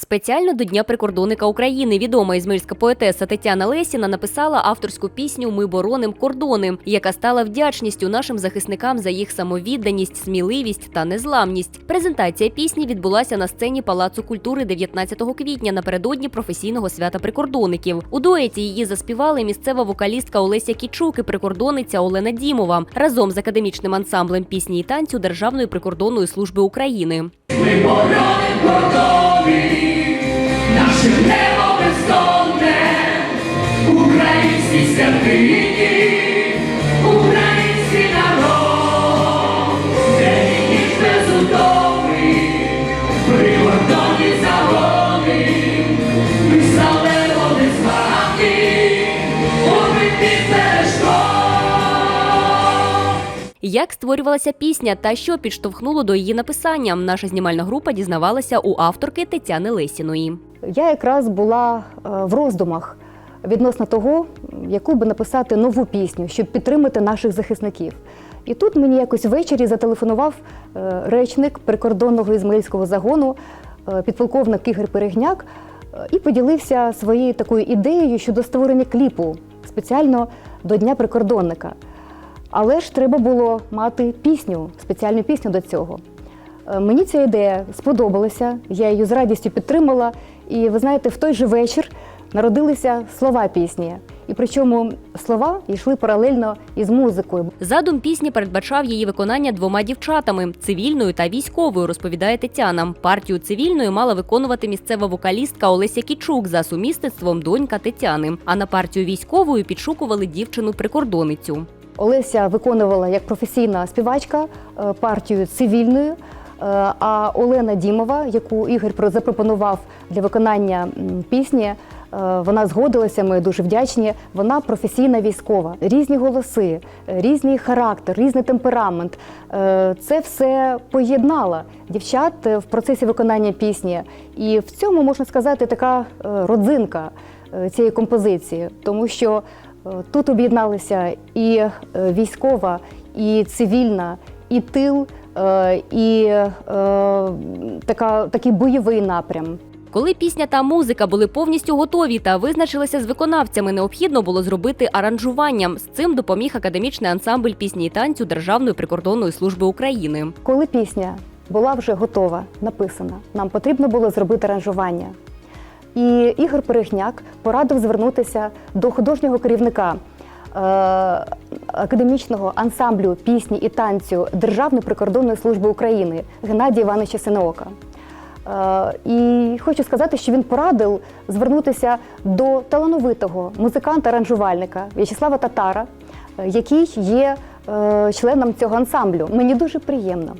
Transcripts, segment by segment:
Спеціально до Дня прикордонника України відома ізмаїльська поетеса Тетяна Лесіна написала авторську пісню Ми бороним кордони, яка стала вдячністю нашим захисникам за їх самовідданість, сміливість та незламність. Презентація пісні відбулася на сцені Палацу культури 19 квітня напередодні професійного свята прикордонників. У дуеті її заспівали місцева вокалістка Олеся Кічук і прикордонниця Олена Дімова разом з академічним ансамблем пісні і танцю Державної прикордонної служби України. Ми бороним кордони, наше небо бездонне, українські святині, Як створювалася пісня та що підштовхнуло до її написання? Наша знімальна група дізнавалася у авторки Тетяни Лесіної. Я якраз була е, в роздумах відносно того, яку би написати нову пісню, щоб підтримати наших захисників. І тут мені якось ввечері зателефонував е, речник прикордонного ізмаїльського загону, е, підполковник Ігор Перегняк, і поділився своєю такою ідеєю щодо створення кліпу спеціально до Дня прикордонника. Але ж треба було мати пісню, спеціальну пісню до цього. Е, Мені ця ідея сподобалася, я її з радістю підтримала. І ви знаєте, в той же вечір народилися слова пісні. І причому слова йшли паралельно із музикою. Задум пісні передбачав її виконання двома дівчатами цивільною та військовою, розповідає Тетяна. Партію цивільної мала виконувати місцева вокалістка Олеся Кічук за сумісництвом донька Тетяни. А на партію військовою підшукували дівчину-прикордонницю. Олеся виконувала як професійна співачка е, партію цивільною. е, А Олена Дімова, яку Ігор про- запропонував для виконання пісні, е, вона згодилася. Ми дуже вдячні. Вона професійна військова. Різні голоси, різний характер, різний темперамент. Це все поєднало дівчат в процесі виконання пісні. І в цьому можна сказати така родзинка цієї композиції, тому що Тут об'єдналися і е, військова, і цивільна, і тил, е, і е, така, такий бойовий напрям. Коли пісня та музика були повністю готові та визначилися з виконавцями, необхідно було зробити аранжування. З цим допоміг академічний ансамбль пісні і танцю Державної прикордонної служби України. Коли пісня була вже готова, написана, нам потрібно було зробити аранжування. І Ігор Перехняк порадив звернутися до художнього керівника е, академічного ансамблю пісні і танцю Державної прикордонної служби України Геннадія Івановича Синоока. Е, І хочу сказати, що він порадив звернутися до талановитого музиканта-аранжувальника В'ячеслава Татара, е, який є членом цього ансамблю. Мені дуже приємно,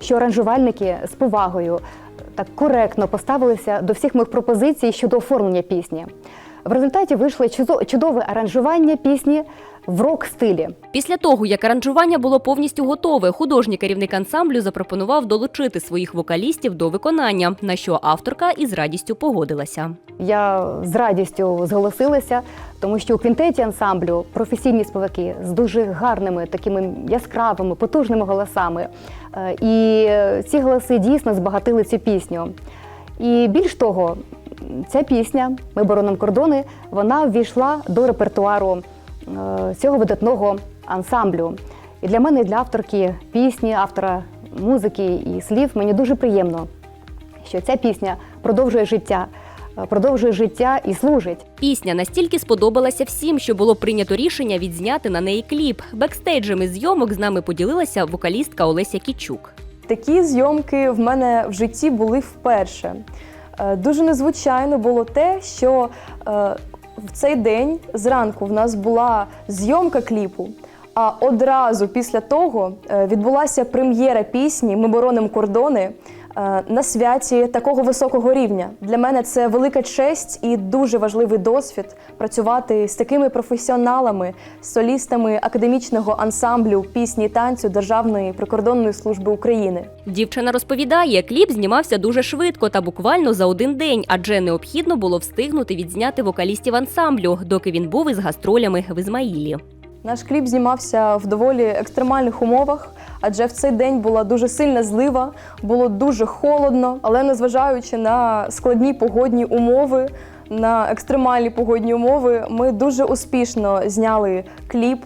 що аранжувальники з повагою так коректно поставилися до всіх моїх пропозицій щодо оформлення пісні. В результаті вийшло чудове аранжування пісні в рок-стилі. Після того, як аранжування було повністю готове, художній керівник ансамблю запропонував долучити своїх вокалістів до виконання, на що авторка із радістю погодилася. Я з радістю зголосилася, тому що у квінтеті ансамблю професійні співаки з дуже гарними, такими яскравими, потужними голосами. Е, І ці голоси дійсно збагатили цю пісню. І більш того, ця пісня Ми бороним кордони вона ввійшла до репертуару е, цього видатного ансамблю. І для мене, і для авторки пісні, автора музики і слів, мені дуже приємно, що ця пісня продовжує життя, продовжує життя і служить. Пісня настільки сподобалася всім, що було прийнято рішення відзняти на неї кліп. Бекстейджами зйомок з нами поділилася вокалістка Олеся Кічук. Такі зйомки в мене в житті були вперше. Е, Дуже незвичайно було те, що е, в цей день зранку в нас була зйомка кліпу, а одразу після того е, відбулася прем'єра пісні Ми бороним кордони на святі такого високого рівня. Для мене це велика честь і дуже важливий досвід працювати з такими професіоналами, солістами академічного ансамблю пісні і танцю Державної прикордонної служби України. Дівчина розповідає, кліп знімався дуже швидко та буквально за один день, адже необхідно було встигнути відзняти вокалістів ансамблю, доки він був із гастролями в Ізмаїлі. Наш кліп знімався в доволі екстремальних умовах, адже в цей день була дуже сильна злива, було дуже холодно, але незважаючи на складні погодні умови, на екстремальні погодні умови, ми дуже успішно зняли кліп.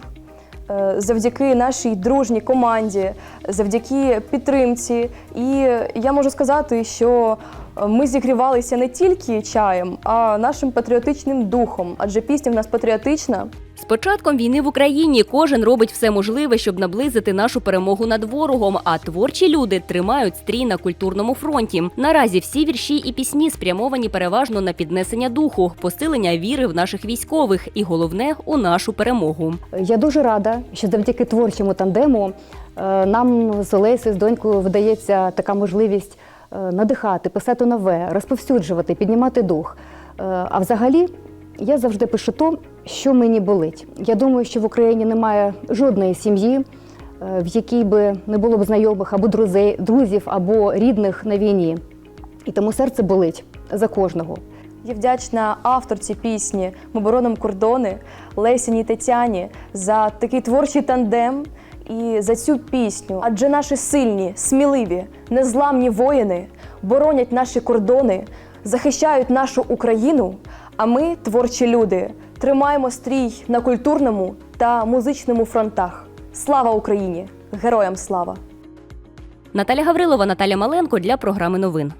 Е, Завдяки нашій дружній команді, завдяки підтримці. І я можу сказати, що ми зігрівалися не тільки чаєм, а нашим патріотичним духом, адже пісня в нас патріотична. З початком війни в Україні кожен робить все можливе, щоб наблизити нашу перемогу над ворогом. А творчі люди тримають стрій на культурному фронті. Наразі всі вірші і пісні спрямовані переважно на піднесення духу, посилення віри в наших військових і головне у нашу перемогу. Я дуже рада, що завдяки творчому тандему е, нам з Олесею, з донькою вдається така можливість надихати, писати нове, розповсюджувати, піднімати дух. Е, А взагалі, я завжди пишу то, що мені болить. Я думаю, що в Україні немає жодної сім'ї, е, в якій би не було б знайомих або друзей, друзів, або рідних на війні. І тому серце болить за кожного. Я вдячна авторці пісні Ми боронимо кордони Лесіні Тетяні за такий творчий тандем і за цю пісню. Адже наші сильні, сміливі, незламні воїни боронять наші кордони, захищають нашу Україну. А ми, творчі люди, тримаємо стрій на культурному та музичному фронтах. Слава Україні! Героям слава! Наталя Гаврилова, Наталя Маленко для програми новин.